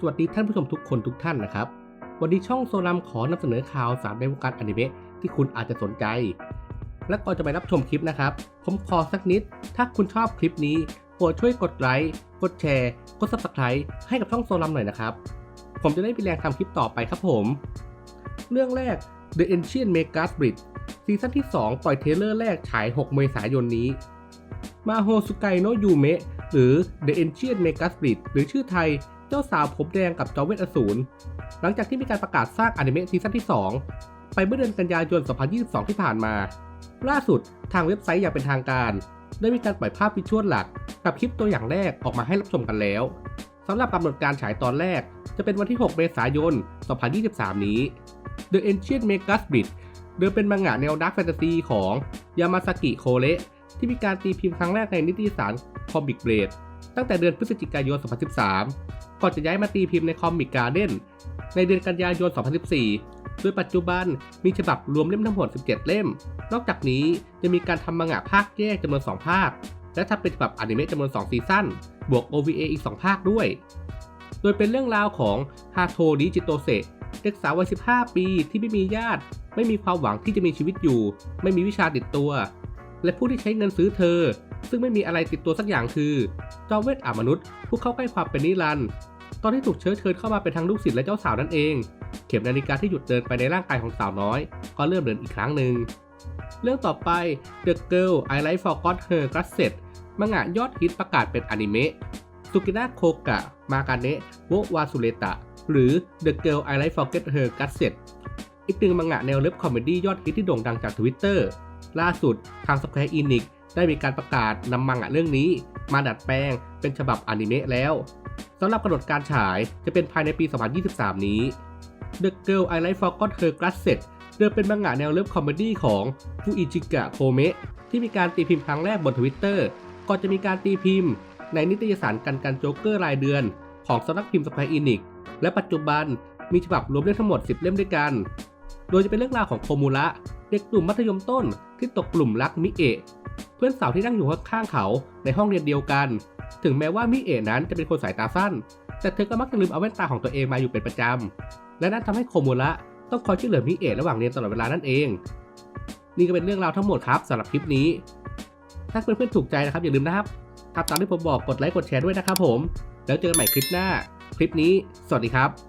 สวัสดีท่านผู้ชมทุกคนทุกท่านนะครับ วันนี้ช่องโซลัมขอนำเสนอข่าวสารในวงการอนิเมะที่คุณอาจจะสนใจ และก่อนจะไปรับชมคลิปนะครับ ผมขอสักนิด ถ้าคุณชอบคลิปนี้โปรดช่วยกดไลค์กดแชร์กด subscribe ให้กับช่องโซลัมหน่อยนะครับ ผมจะได้มีแรงทำคลิปต่อไปครับผม เรื่องแรก The Ancient Megas Bridge ซีซั่นที่ 2 ปล่อยเทเลอร์แรกฉาย 6 เมษายนนี้ มาโฮสุไกโนยูเมะหรือ The Ancient Megas Bridge หรือชื่อไทย เจ้าสาวผมแดงกับจอมเวทอสูร หลังจากที่มีการประกาศสร้างอนิเมะซีซั่นที่ 2 ไปเมื่อเดือนกันยายน 2022 ที่ผ่านมา ล่าสุดทางเว็บไซต์อย่างเป็นทางการ ได้มีการปล่อยภาพวิชวลหลัก กับคลิปตัวอย่างแรกออกมาให้รับชมกันแล้วสำหรับกำหนดการฉายตอนแรก จะเป็นวันที่ 6 เมษายน 2023 นี้ The Ancient Megas Bridge เดิมเป็นมังงะแนวดาร์กแฟนตาซีของยามาซากิโคเระที่มีการตีพิมพ์ครั้งแรกในนิตยสารคอมิกเบ d ด ตั้งแต่เดือนพฤศจิกายน 2013 ก่อนจะย้ายมาตีพิมพ์ในคอมิกการ์เด้นในเดือนกันยายน 2014 โดยปัจจุบันมีฉบับรวมเล่มทั้งหมด 17 เล่ม นอกจากนี้จะมีการทำมังงะภาคแยกจำนวน 2 ภาค และทำเป็นฉบับอนิเมะจำนวน 2 ซีซั่น บวก OVA อีก 2 ภาคด้วย โดยเป็นเรื่องราวของฮาโทริจิโตเซเด็กสาววัย 15 ปีที่ไม่มีญาติ ไม่มีความหวังที่จะมีชีวิตอยู่ ไม่มีวิชาติดตัว และผู้ที่ใช้เงินซื้อเธอ ซึ่งไม่มีอะไรติดตัวสักอย่างคือ จอมเวทอามนุษย์ผู้เข้าใกล้ความเป็นนิรันดร์ตอนที่ถูกเชื้อเชิญเข้ามาเป็นทั้งลูกศิษย์และเจ้าสาวนั่นเอง เข็มนาฬิกาที่หยุดเดินไปในร่างกายของสาวน้อย ก็เริ่มเดินอีกครั้งหนึ่งเรื่องต่อไป The Girl I Like Forgot Her g r a s s e t มังงะยอดฮิตประกาศเป็นอนิเมะสุกินะโคกะ มากาเนะโววาสุเลตะ หรือ The Girl I Like Forget Her g r a s s e t อีกหนึ่งมังงะแนวเลิฟคอมเมดี้ยอดฮิตที่โด่งดังจาก Twitter ล่าสุดทาง Square Enix ได้มีการประกาศนำมังงะเรื่องนี้ มาดัดแปลงเป็นฉบับอนิเมะแล้วสำหรับกำหนดการฉายจะเป็นภายในปี 2023 นี้ The Girl I Like Forgot Her g r a s s e t เดิมเป็นมังงะแนวเลิฟคอมเมดี้ของฟูอิจิกะโคเมะที่มีการตีพิมพ์ครั้งแรกบนทวิตเตอร์ก่อนจะมีการตีพิมพ์ ในนิตยสารกันกันโจ๊กเกอร์รายเดือน ของสำนักพิมพ์ส q คว r e อินิกและปัจจุบันมีฉบับรวมเล่มทั้งหมด 10 เล่มด้วยกัน โดยจะเป็นเรื่องราวของโคมูระเด็กกลุ่มมัธยมต้นที่ตกกลุ่มรักมิเอะเพื่อนสาวที่นั่งอยู่ข้างๆเขาในห้องเรียนเดียวกัน ถึงแม้ว่ามิเอะนั้นจะเป็นคนสายตาสั้น แต่เธอก็มักจะลืมเอาแว่นตาของตัวเองมาอยู่เป็นประจำ และนั่นทำให้โคมูระต้องคอยช่วยเหลือมิเอะระหว่างเรียนตลอดเวลานั่นเอง นี่ก็เป็นเรื่องราวทั้งหมดครับสำหรับคลิปนี้ ถ้าเพื่อนๆถูกใจนะครับอย่าลืมนะครับทำตามที่ผมบอกกดไลค์กดแชร์ด้วยนะครับผม แล้วเจอกันใหม่คลิปหน้า คลิปนี้ สวัสดีครับ